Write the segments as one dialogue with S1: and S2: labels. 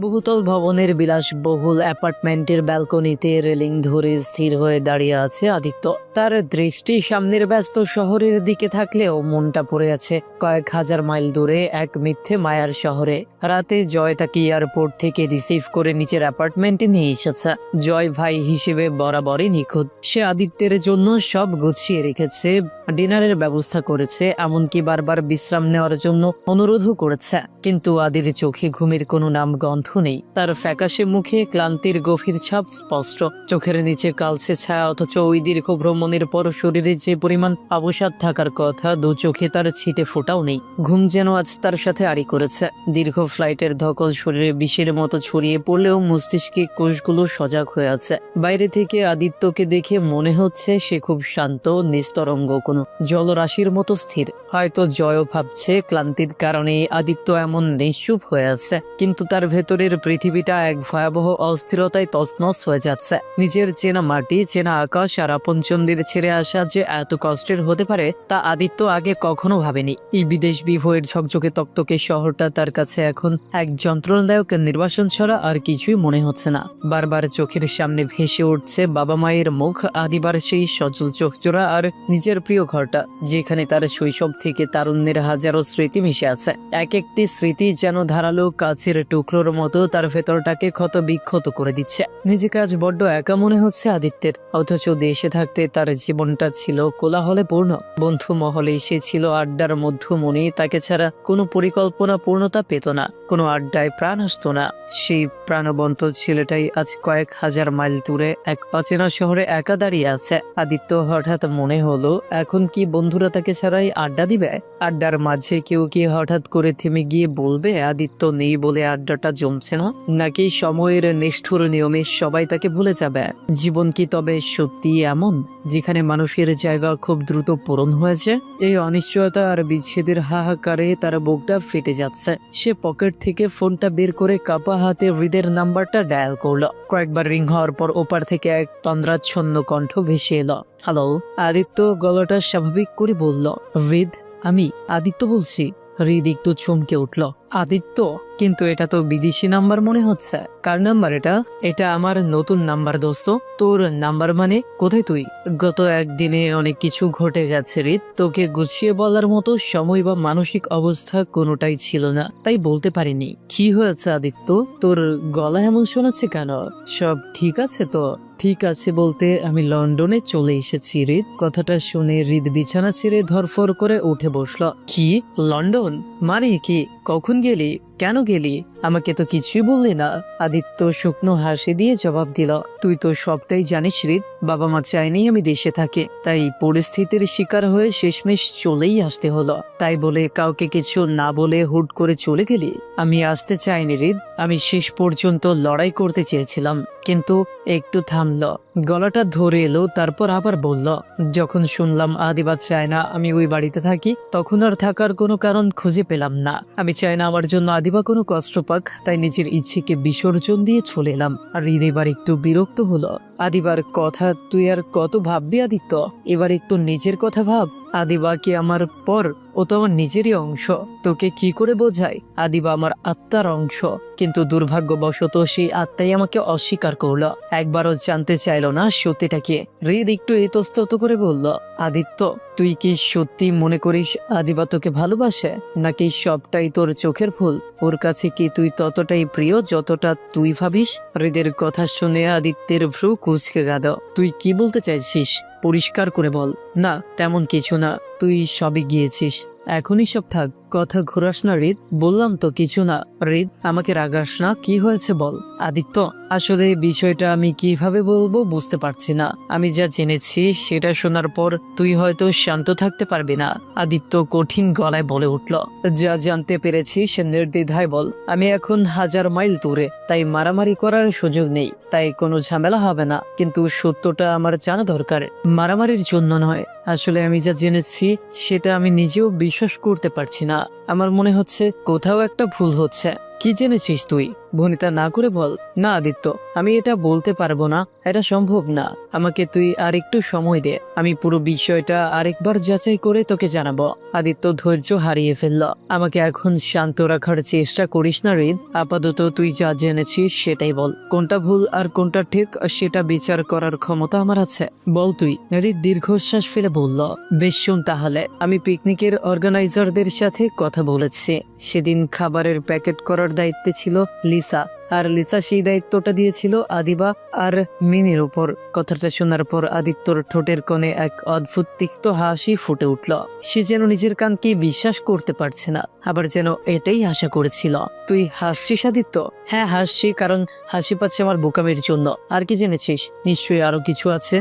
S1: বহুতল ভবনের বিলাসবহুল অ্যাপার্টমেন্টের ব্যালকনিতে রেলিং ধরে স্থির হয়ে দাঁড়িয়ে আছে আদিত্য। তার দৃষ্টি সামনের ব্যস্ত শহরের দিকে থাকলেও মনটা পড়ে আছে কয়েক হাজার মাইল দূরে এক মিথ্যে মায়ার শহরে। রাতে জয় তাকে এয়ারপোর্ট থেকে রিসিভ করে নিচের অ্যাপার্টমেন্টে নিয়ে এসেছে। জয় ভাই হিসেবে বরাবরই নিখুঁত। সে আদিত্যের জন্য সব গুছিয়ে রেখেছে। ডিনারের ব্যবস্থা করেছে, এমনকি বারবার বিশ্রাম নেওয়ার জন্য অনুরোধও করেছে। কিন্তু আদির চোখে ঘুমের কোনো নাম গন্ধ নেই। তার ফ্যাকাশে মুখে ক্লান্তির গভীর ছাপ স্পষ্ট। চোখের নিচে কালছে ছায়া, অথচ ওই দীর্ঘ ভ্রমণের পর শরীরে যে পরিমাণ অবসাদ থাকার কথা, দু চোখে তার ছিটে ফোটাও নেই। ঘুম যেন আজ তার সাথে আড়ি করেছে। দীর্ঘ ফ্লাইটের ধকল শরীরে বিষের মতো ছড়িয়ে পড়লেও মস্তিষ্কে কোষগুলো সজাগ হয়ে আছে। বাইরে থেকে আদিত্যকে দেখে মনে হচ্ছে সে খুব শান্ত, নিস্তরঙ্গ কোনো জলরাশির মতো স্থির। হয়তো জয় ভাবছে, ক্লান্তির কারণে আদিত্য এমন নিঃসুপ হয়ে আছে। কিন্তু তার ভেতরের পৃথিবীটা এক ভয়াবহ অস্থিরতায় তছনছ হয়ে যাচ্ছে। নিজের চেনা মাটি, চেনা আকাশ আর আপনচন্দির ছেড়ে আসা যে এত কষ্টের হতে পারে, তা আদিত্য আগে কখনো ভাবেনি। এই বিদেশ বিভয়ের ঝকঝকে তক্তকে শহরটা তার কাছে এখন এক যন্ত্রণাদায়ক নির্বাসন ছাড়া আর কিছুই মনে হচ্ছে না। বারবার চোখের সামনে ভেসে উঠছে বাবা মায়ের মুখ, আদিবার সেই সজল চোখ জোড়া আর নিজের প্রিয় ঘরটা, যেখানে তার শৈশব থেকে তারুণ্যের হাজারো স্মৃতি মিশে আছে। এক একটি স্মৃতি যেন ধারালো কাছের টুকরোর মতো তার ভেতরটাকে ক্ষত বিক্ষত করে দিচ্ছে। নিজেকে আজ বড্ড একা মনে হচ্ছে আদিত্যের, অথচ দেশে থাকতে তার জীবনটা ছিল কোলাহলে পূর্ণ বন্ধু মহলে সে ছিল আড্ডার মধ্যমণি, তাকে ছাড়া কোনো পরিকল্পনা পূর্ণতা পেত না, কোনো আড্ডায় প্রাণ আসতো না। সেই প্রাণবন্ত ছেলেটাই আজ কয়েক হাজার মাইল দূরে এক অচেনা শহরে একা দাঁড়িয়ে আছে। আদিত্য হঠাৎ মনে হলো, এখন কি বন্ধুরা তাকে ছাড়াই আড্ডা দিবে? আড্ডার মাঝে কেউ কি হঠাৎ করে থেমে গিয়ে বলবে, আদিত্য নেই বলে আড্ডাটা জমছে না নাকি সময়ের নিষ্ঠুর নিয়মে সবাই তাকে ভুলে যাবে? জীবন কি তবে সত্যি এমন, যেখানে মানুষের জায়গা খুব দ্রুত পূরণ হয়েছে? এই অনিশ্চয়তা আর বিচ্ছেদের হাহাকারে তার বুকটা ফেটে যাচ্ছে। সে পকেট থেকে ফোনটা বের করে কাপা হাতে হৃদের নাম্বারটা ডায়াল করল। কয়েকবার রিং হওয়ার পর ওপার থেকে এক তন্দ্রাচ্ছন্ন কণ্ঠ ভেসে এলো। হ্যালো আদিত্য গলাটা স্বাভাবিক করে বলল হৃদ আমি আদিত্য বলছি। হৃদ একটু চমকে উঠল। আদিত্য, কিন্তু এটা তো বিদেশি নাম্বার মনে হচ্ছে। কার নাম্বার এটা? এটা আমার নতুন নাম্বার, দোস্ত। তোর নাম্বার মানে কোথায় তুই? গত একদিনে অনেক কিছু ঘটে গেছে রিত তোকে গুছিয়ে বলার মতো সময় বা মানসিক অবস্থা কোনোটাই ছিল না। তাই বলতে পারিনি। কি হয়েছে আদিত্য? তোর গলা এমন শোনাচ্ছে কেন? সব ঠিক আছে তো? ঠিক আছে বলতে আমি লন্ডনে চলে এসেছি রিদ কথাটা শুনে রিদ বিছানা ছেড়ে ধরফর করে উঠে বসল। কি? লন্ডন? মানে কি? কখন গেলি কেন গেলি? আমাকে তো কিছুই বললি না। আদিত্য শুকনো হাসি দিয়ে জবাব দিল, তুই তো সবটাই জানিস রিদ বাবা মা চাইনি আমি দেশে থাকি। তাই পরিস্থিতির শিকার হয়ে শেষমেশ চলেই আসতে হলো। তাই বলে কাউকে কিছু না বলে হুট করে চলে গেলি? আমি আসতে চাইনি রিদ। আমি শেষ পর্যন্ত লড়াই করতে চেয়েছিলাম, কিন্তু একটু থামলো। গলাটা ধরে এলো, তারপর আবার বলল, যখন শুনলাম আদিবাদ চায় না আমি ওই বাড়িতে থাকি, তখন আর থাকার কোনো কারণ খুঁজে পেলাম না। আমি চাই না আমার জন্য আদিবা কোনো কষ্ট পাক তাই নিজের ইচ্ছেকে বিসর্জন দিয়ে চলে এলাম। আর ঈদ এবার একটু বিরক্ত হলো। আদিবার কথা, তুই আর কত ভাববি আদিত্য? এবার একটু নিজের কথা ভাব। আদিবা কি আমার পর, ও তো আমার নিজেরই অংশ। তোকে কি করে বোঝাই আদিবা আমার আত্মার অংশ। কিন্তু দুর্ভাগ্যবশত সেই আত্মাই আমাকে অস্বীকার করল। একবারও জানতে চাইলো না সত্যিটা কি। হৃদ একটু ইতস্তত করে বলল, আদিত্য, তুই কি সত্যি মনে করিস আদিবা তোকে ভালোবাসে? নাকি সবটাই তোর চোখের ফুল ওর কাছে কি তুই ততটাই প্রিয় যতটা তুই ভাবিস? হৃদের কথা শুনে আদিত্যের ভ্রু কুচকে গেল। তুই কি বলতে চাইছিস? পরিষ্কার করে বল। না তেমন কিছু না। তুই সবই গিয়েছিস। এখনই সব থাক। কথা ঘোরাস না, রিদ। বললাম তো কিছু না। রিদ, আমাকে রাগাস না। কি হয়েছে বল? আদিত্য, আসলে বিষয়টা আমি কীভাবে বলব বুঝতে পারছি না। আমি যা জেনেছি, সেটা শোনার পর তুই হয়তো শান্ত থাকতে পারবি না। আদিত্য কঠিন গলায় বলে উঠল। যা জানতে পেরেছি, সে নির্দ্বিধায় বল, আমি এখন হাজার মাইল দূরে, তাই মারামারি করার সুযোগ নেই। তাই কোনো ঝামেলা হবে না। কিন্তু সত্যটা আমার জানা দরকার। মারামারির জন্য নয়। আসলে আমি যা জেনেছি, সেটা আমি নিজেও বিশ্বাস করতে পারছি না। আমার মনে হচ্ছে কোথাও একটা ভুল হচ্ছে। কি জেনেছিস তুই? ভনিতা না করে বল। না, আদিত্য, আমি এটা বলতে পারব না। এটা সম্ভব না। আমাকে তুই আর একটু সময় দে। আমি পুরো বিষয়টা আরেকবার যাচাই করে তোকে জানাব। আদিত্য ধৈর্য হারিয়ে ফেলল। আমাকে এখন শান্ত রাখার চেষ্টা করিস না রিদ আপাতত তুই যা জেনেছিস সেটাই বল। কোনটা ভুল আর কোনটা ঠিক, সেটা বিচার করার ক্ষমতা আমার আছে। বল তুই। রিদ দীর্ঘশ্বাস ফেলে বলল, বেশ, শুন তাহলে। আমি পিকনিকের অর্গানাইজারদের সাথে কথা বলেছি। সেদিন খাবারের প্যাকেট করার দায়িত্বে ছিল লিসা। আর লিসা সেই দায়িত্বটা দিয়েছিল আদিবা আর মিনির উপর। কথাটা শোনার পর আদিত্যর ঠোঁটের কোণে এক অদ্ভুত তিক্ত হাসি ফুটে উঠল। সে যেন নিজের কানকে বিশ্বাস করতে পারছে না, আবার যেন এটাই আশা করেছিল। তুই হাসছিস আদিত্য? হ্যাঁ হাসছি, কারণ হাসি পাচ্ছে আমার বোকামের জন্য। আর কি জেনেছিস? নিশ্চয়ই আরও কিছু আছে?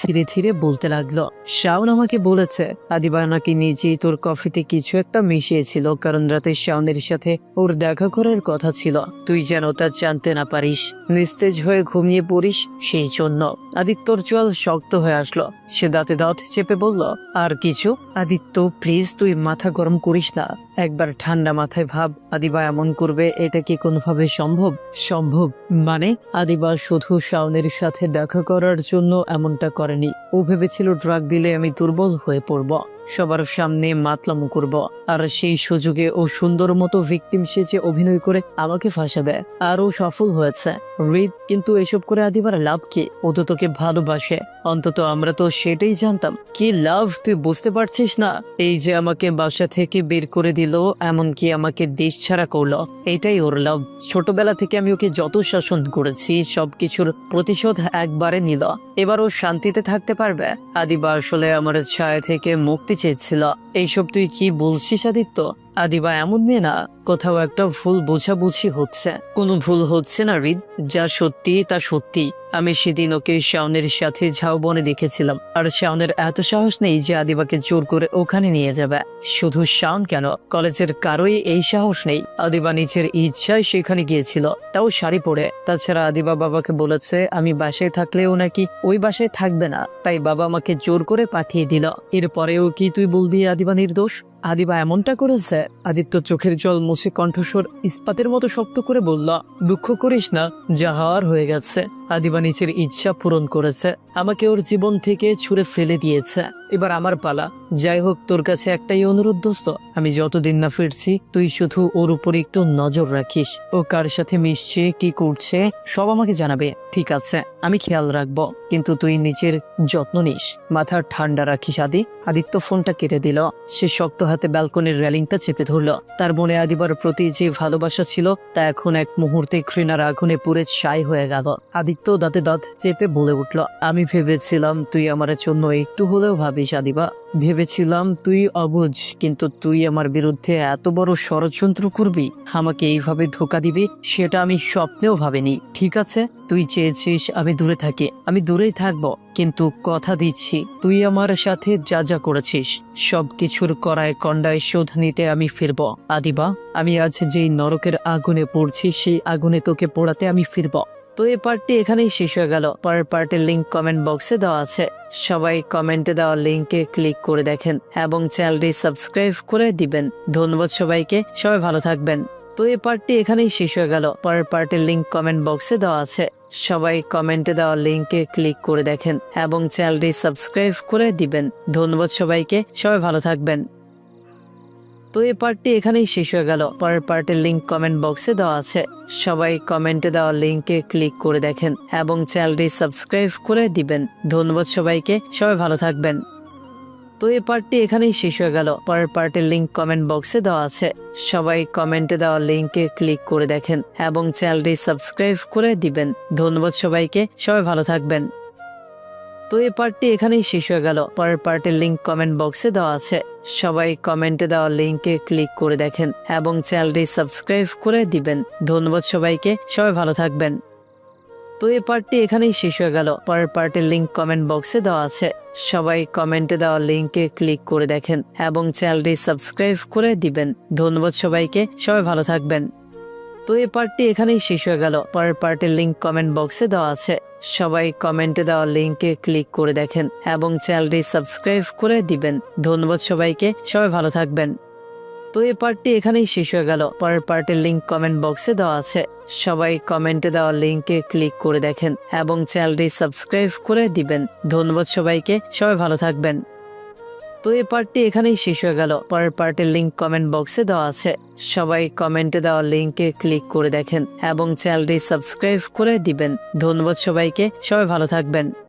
S1: ধীরে ধীরে বলতে লাগল। শাওন আমাকে বলেছে, আদিবা নাকি নিজেই তোর কফিতে কিছু একটা মিশিয়েছিল, কারণ রাতে শাওনের সাথে ওর দেখা করার কথা ছিল। তুই যেন তা জানতে না পারিস। নিস্তেজ হয়ে ঘুমিয়ে পড়িস সেই জন্য। আদিত্যর চল শক্ত হয়ে আসলো। সে দাঁতে দাঁত চেপে বলল, আর কিছু? আদিত্য প্লিজ তুই মাথা গরম করিস না। একবার ঠান্ডা মাথায় ভাব, আদিবা এমন করবে, এটা কি কোনোভাবে সম্ভব? সম্ভব? মানে? আদিবা শুধু শাওনের সাথে দেখা করার জন্য এমনটা করেনি। ও ভেবেছিল ড্রাগ দিলে আমি দুর্বল হয়ে পড়ব। সবার সামনে মাতলাম করব আর সেই সুযোগে ও সুন্দর মতো ভিকটিম সেজে অভিনয় করে আমাকে ফাঁসাবে। আর ও সফল হয়েছে। রিদ, কিন্তু এসব করে আদিবার লাভ কি? ও তো তোকে ভালোবাসে। অন্তত আমরা তো সেটাই জানতাম। কি লাভ তুই বুঝতে পারছিস না? এই যে আমাকে বাসা থেকে বের করে দিল, এমনকি আমাকে দেশ ছাড়া করল, এটাই ওর লাভ। ছোটবেলা থেকে আমি ওকে যত শাসন করেছি, সবকিছুর প্রতিশোধ একবারে নিল। এবার ও শান্তিতে থাকতে পারবে? আদিবা আসলে আমার ছায়া থেকে মুক্তি চেয়েছিল। এইসব তুই কি বলছিস, আদিত্য? আদিবা এমন মেয়ে না, কোথাও একটা ভুল বোঝাবুঝি হচ্ছে। কোনো ভুল হচ্ছে না, রিদ। যা সত্যি, তা সত্যি। আমি সেদিন ওকে শাওনের সাথে ঝাউবনে দেখেছিলাম। আর শাওনের এত সাহস নেই যে আদিবাকে জোর করে ওখানে নিয়ে যাবে। শুধু শাওন কেন? কলেজের কারোই এই সাহস নেই। আদিবা নিজের ইচ্ছায় সেখানে গিয়েছিল। তাও শাড়ি পরে। তাছাড়া আদিবা বাবাকে বলেছে, আমি বাসায় থাকলেও নাকি ওই বাসায় থাকবে না। তাই বাবা আমাকে জোর করে পাঠিয়ে দিল। এরপরেও কি তুই বলবি আদিবা নির্দোষ? আদিবা এমনটা করেছে, আদিত্য চোখের জল মুছে কণ্ঠস্বর ইস্পাতের মতো শক্ত করে বলল, দুঃখ করিস না যা হওয়ার হয়ে গেছে। আদিবা নিজের ইচ্ছা পূরণ করেছে, আমাকে ওর জীবন থেকে ছুঁড়ে ফেলে দিয়েছে। এবার আমার পালা। যাই হোক, তোর কাছে একটাই অনুরোধ দোস্ত, আমি যতদিন না ফিরছি, তুই শুধু ওর উপর একটু নজর রাখিস। ও কার সাথে মিশছে, কি করছে, সব আমাকে জানাবে। ঠিক আছে, আমি খেয়াল রাখব, কিন্তু তুই নিজের যত্ন নিস। মাথা ঠান্ডা রাখিস, আদি। আদিত্য ফোনটা কেটে দিল। সে শক্ত হাতে ব্যালকনির রেলিংটা চেপে ধরল। তার মনে আদিবার প্রতি যে ভালোবাসা ছিল, তা এখন এক মুহূর্তে ঘৃণার আগুনে পুড়ে ছাই হয়ে গেল। আদিত্য দাঁতে দাঁত চেপে বলে উঠল, আমি ভেবেছিলাম তুই আমার জন্য একটু হলেও ভাবিস আদিবা। ভেবেছিলাম তুই অবুঝ, কিন্তু তুই আমার বিরুদ্ধে এত বড় ষড়যন্ত্র করবি, আমাকে এইভাবে ধোকা দিবি, সেটা আমি স্বপ্নেও ভাবিনি। ঠিক আছে, তুই চেয়েছিস আমি দূরে থাকি, আমি দূরেই থাকব, কিন্তু কথা দিচ্ছি, তুই আমার সাথে যা যা করেছিস সব কিছুর করায় কন্ডায় শোধ নিতে আমি ফিরব। আদিবা, আমি আজ যেই নরকের আগুনে পড়ছি, সেই আগুনে তোকে পোড়াতে আমি ফিরব। তো এই পার্টটি এখানেই শেষ হয়ে গেল। পরের পার্টের লিঙ্ক কমেন্ট বক্সে দেওয়া আছে। সবাই কমেন্টে দেওয়া লিঙ্কে ক্লিক করে দেখেন এবং চ্যানেলটি সাবস্ক্রাইব করে দিবেন। ধন্যবাদ সবাইকে। সবাই ভালো থাকবেন। তো এই পার্টটি এখানেই শেষ হয়ে গেল। পরের পার্টের লিঙ্ক কমেন্ট বক্সে দেওয়া আছে। সবাই কমেন্টে দেওয়া লিঙ্কে ক্লিক করে দেখেন এবং চ্যানেলটি সাবস্ক্রাইব করে দিবেন। ধন্যবাদ সবাইকে। সবাই ভালো থাকবেন। তো এই পার্টটি এখানেই শেষ হয়ে গেল। পরের পার্টের লিঙ্ক কমেন্ট বক্সে দেওয়া আছে। সবাই কমেন্টে দেওয়া লিঙ্কে ক্লিক করে দেখেন এবং চ্যানেলটি সাবস্ক্রাইব করে দিবেন। ধন্যবাদ সবাইকে। সবাই ভালো থাকবেন। তো এই পার্টটি এখানেই শেষ হয়ে গেল। পরের পার্টের লিঙ্ক কমেন্ট বক্সে দেওয়া আছে। সবাই কমেন্টে দেওয়া লিঙ্কে ক্লিক করে দেখেন এবং চ্যানেলটি সাবস্ক্রাইব করে দিবেন। ধন্যবাদ সবাইকে। সবাই ভালো থাকবেন। তো এই পার্টটি এখানেই শেষ হয়ে গেল। পরের পার্টের লিঙ্ক কমেন্ট বক্সে দেওয়া আছে। সবাই কমেন্টে দেওয়া লিঙ্কে ক্লিক করে দেখেন এবং চ্যানেলটি সাবস্ক্রাইব করে দিবেন। ধন্যবাদ সবাইকে। সবাই ভালো থাকবেন। তো এই পার্টটি এখানেই শেষ হয়ে গেল। পরের পার্টের লিঙ্ক কমেন্ট বক্সে দেওয়া আছে। সবাই কমেন্টে দেওয়া লিঙ্কে ক্লিক করে দেখেন এবং চ্যানেলটি সাবস্ক্রাইব করে দিবেন। ধন্যবাদ সবাইকে। সবাই ভালো থাকবেন। তো এই পার্টটি এখানেই শেষ হয়ে গেল। পরের পার্টের লিঙ্ক কমেন্ট বক্সে দেওয়া আছে। সবাই কমেন্টে দেওয়া লিঙ্কে ক্লিক করে দেখেন এবং চ্যানেলটি সাবস্ক্রাইব করে দিবেন। ধন্যবাদ সবাইকে, সবাই ভালো থাকবেন। তো এই পার্টটি এখানেই শেষ হয়ে গেল। পরের পার্টের লিঙ্ক কমেন্ট বক্সে দেওয়া আছে। সবাই কমেন্টে দেওয়া লিঙ্কে ক্লিক করে দেখেন এবং চ্যানেলটি সাবস্ক্রাইব করে দিবেন। ধন্যবাদ সবাইকে, সবাই ভালো থাকবেন। তো এই পার্টটি এখানেই শেষ হয়ে গেল। পরের পার্টের লিংক কমেন্ট বক্সে দেওয়া আছে। সবাই কমেন্টে দেওয়া লিংকে ক্লিক করে দেখেন এবং চ্যানেলটি সাবস্ক্রাইব করে দিবেন। ধন্যবাদ সবাইকে। সবাই ভালো থাকবেন।